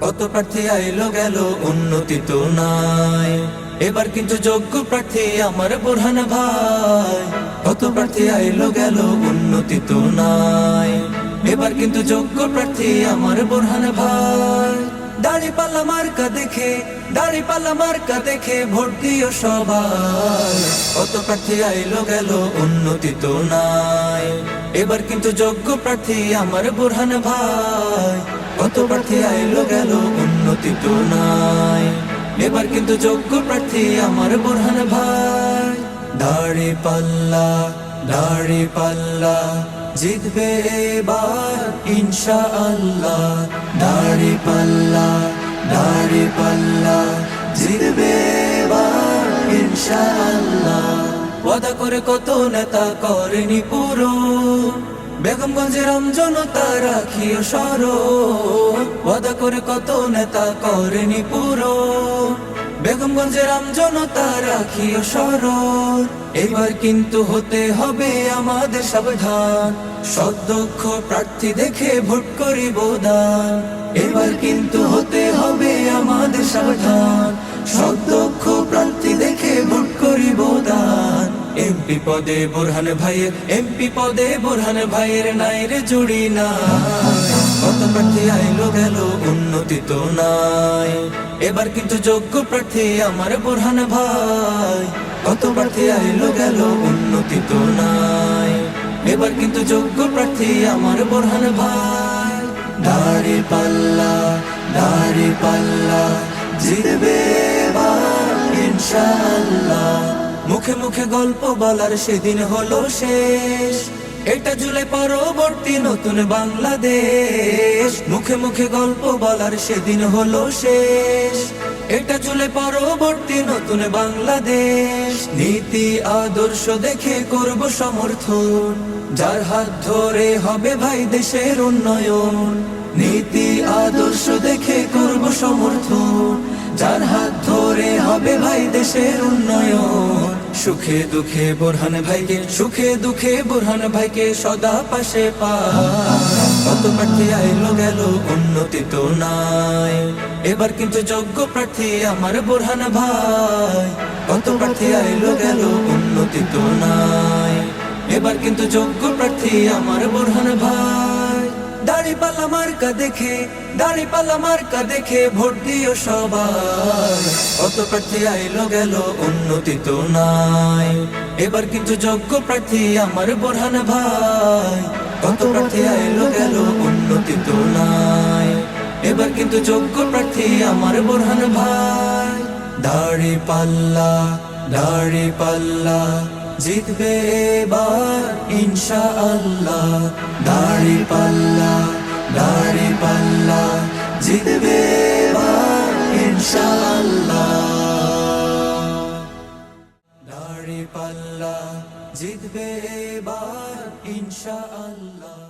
কত প্রার্থী আইলো গেল, উন্নতি তো নাই। এবার কিন্তু যোগ্য প্রার্থী আমার বোরহান ভাই। কত প্রার্থী আইলো গেল, উন্নতি তো নাই। এবার কিন্তু যোগ্য প্রার্থী আমার বোরহান ভাই। দাড়ি পাল্লা মার্কা দেখে দাড়ি পাল্লা মার্কা দেখে ভোট দিও সবাই। কত প্রার্থী আইলো গেল, উন্নতি তো নাই। এবার কিন্তু যোগ্য প্রার্থী আমার বোরহান ভাই। কত প্রার্থী আইলো গেল, উন্নতি তো নাই। এবার কিন্তু যোগ্য প্রার্থী আমার বোরহান ভাই। দাড়ি পাল্লা দাড়ি পাল্লা, জিতবে এবার ইনশা আল্লাহ দাড়ি পাল্লা দাড়ি পাল্লা, জিতবে এবার ইনশা আল্লাহ করে কত নেতা করেনি পুরো বেগমগঞ্জের আমজনতা রাখিও সরো ওয়াদা করে কত নেতা করেনি পুরো বেগমগঞ্জের আমজনতা রাখিও সরল এবার কিন্তু হতে হবে আমাদের সাবধান। সদক্ষ প্রার্থী দেখে ভোট করিব দান। এবার কিন্তু হতে হবে আমাদের সাবধান। এমপি পদে বোরহান ভাইয়ের, এমপি পদে বোরহান ভাইয়ের নাইরে জুড়ি না কত প্রার্থী আইলো গেল, উন্নতি তো নাই। এবার কিন্তু যোগ্য প্রার্থী আমার বোরহান ভাই। কত প্রার্থী আইলো গেল, উন্নতি তো নাই। এবার কিন্তু যোগ্য প্রার্থী আমার বোরহান ভাই। দাড়ি পাল্লা দাড়ি পাল্লা, জিতবে এবার ইনশাআল্লাহ। মুখে মুখে গল্প বলার সেদিন হলো শেষ। এটা জুলাই পরবর্তী নতুন বাংলাদেশ। মুখে মুখে গল্প বলার সেদিন হলো শেষ। এটা জুলাই পরবর্তী নতুন বাংলাদেশ। নীতি, আদর্শ দেখে করব সমর্থন। যার হাত ধরে হবে ভাই দেশের উন্নয়ন। নীতি, আদর্শ দেখে করব সমর্থন। যার হাত ধরে হবে ভাই দেশের উন্নয়ন। সুখে দুঃখে বোরহান ভাইকে, সুখে দুঃখে বোরহান ভাইকে সদা পাশে পা প্রার্থী আইলো গেল, উন্নতি তো নাই। এবার কিন্তু যোগ্য প্রার্থী আমার বোরহান ভাই। কত প্রার্থী আইলো গেল, উন্নতি তো নাই। এবার কিন্তু যোগ্য প্রার্থী আমার বোরহান ভাই। দাড়ি পাল্লা মার্কা দেখে, দাড়ি পাল্লা মার্কা দেখে ভোট দিও সবাই। কত প্রার্থী আইলো গেল, উন্নতি তো নাই। এবার কিন্তু যোগ্য প্রার্থী আমার বোরহান ভাই। কত প্রার্থী আইলো গেল, উন্নতি তো নাই। এবার কিন্তু যোগ্য প্রার্থী আমার বোরহান ভাই। দাড়ি পাল্লা দাড়ি পাল্লা জিতবে এবার ইনশা আল্লাহ দাড়ি পাল্লা দাড়ি পাল্লা জিতবে ইনশাআল্লাহ। ইনশা আল্লাহ দাড়ি পাল্লা জিতবে এবার ইনশা আল্লাহ